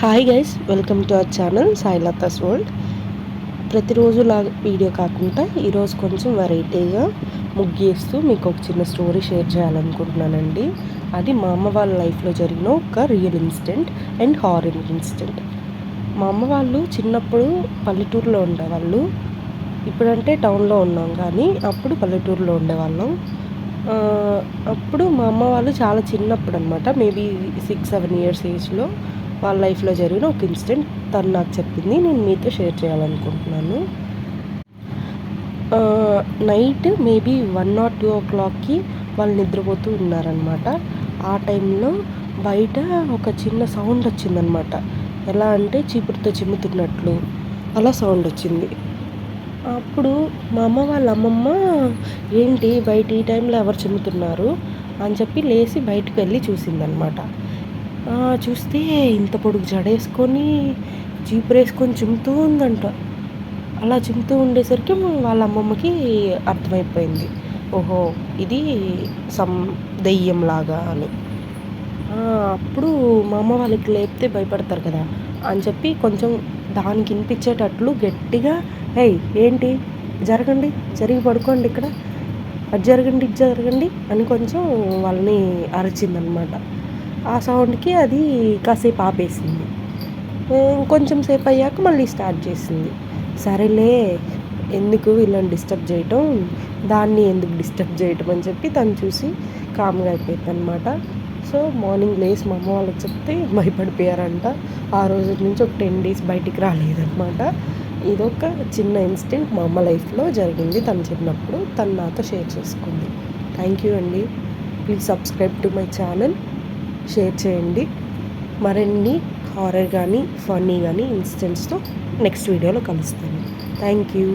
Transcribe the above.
Hi guys welcome to our channel Sailatha's world ప్రతిరోజు లా video కాకుండా ఈరోజు కొంచెం వెరైటీగా ముగ్గేస్తూ మీకు ఒక చిన్న స్టోరీ షేర్ చేయాలనుకుంటున్నానండి. అది మా అమ్మ వాళ్ళ లైఫ్లో జరిగిన ఒక real incident and horror incident మా అమ్మ వాళ్ళు చిన్నప్పుడు పల్లెటూరులో ఉండేవాళ్ళు. ఇప్పుడంటే టౌన్లో ఉన్నాం కానీ అప్పుడు పల్లెటూరులో ఉండేవాళ్ళం. అప్పుడు మా అమ్మ వాళ్ళు చాలా చిన్నప్పుడు అనమాట మేబీ సిక్స్ సెవెన్ ఇయర్స్ ఏజ్లో వాళ్ళ లైఫ్లో జరిగిన ఒక ఇన్సిడెంట్ తను నాకు చెప్పింది నేను మీతో షేర్ చేయాలనుకుంటున్నాను. Night maybe one or two ఓ క్లాక్కి వాళ్ళు నిద్రపోతూ ఉన్నారనమాట ఆ టైంలో బయట ఒక చిన్న సౌండ్ వచ్చిందనమాట ఎలా అంటే చీపురుతో చిమ్ముతున్నట్లు అలా సౌండ్ వచ్చింది. అప్పుడు మా అమ్మ వాళ్ళ అమ్మమ్మ ఏంటి బయట ఈ టైంలో ఎవరు చిమ్ముతున్నారు? అని చెప్పి లేచి బయటకు వెళ్ళి చూసిందనమాట చూస్తే ఇంత పొడుగు జడేసుకొని చీపురు వేసుకొని చిమ్ముతూ ఉందంట. అలా చిమ్ముతూ ఉండేసరికి వాళ్ళ అమ్మమ్మకి అర్థమైపోయింది. ఓహో ఇది సమ్ దెయ్యం లాగా అని అప్పుడు మా అమ్మ వాళ్ళకి లేపితే భయపడతారు కదా అని చెప్పి కొంచెం దానికి వినిపించేటట్లు గట్టిగా ఏయ్ ఏంటి? జరగండి జరిగి పడుకోండి ఇక్కడ. అది జరగండి ఇది జరగండి అని కొంచెం వాళ్ళని అరిచిందనమాట. ఆ సౌండ్కి అది కాసేపు ఆపేసింది. కొంచెం సేపు అయ్యాక మళ్ళీ స్టార్ట్ చేసింది. సరేలే ఎందుకు వీళ్ళని డిస్టర్బ్ చేయటం? దాన్ని ఎందుకు డిస్టర్బ్ చేయటం అని చెప్పి తను చూసి కామ్గా అయిపోయింది అనమాట సో మార్నింగ్ లేసి మా అమ్మ వాళ్ళకి చెప్తే భయపడిపోయారంట. ఆ రోజు నుంచి ఒక టెన్ డేస్ బయటికి రాలేదన్నమాట. ఇదొక చిన్న ఇన్సిడెంట్ మా అమ్మ లైఫ్లో జరిగింది తను చెప్పినప్పుడు. తను నాతో షేర్ చేసుకుంది. థ్యాంక్ యూ అండి. Please subscribe to my channel share చేయండి. మరిన్ని హారర్ కానీ ఫన్నీ కానీ ఇన్సిడెంట్స్తో నెక్స్ట్ వీడియోలో కలుస్తాను. Thank you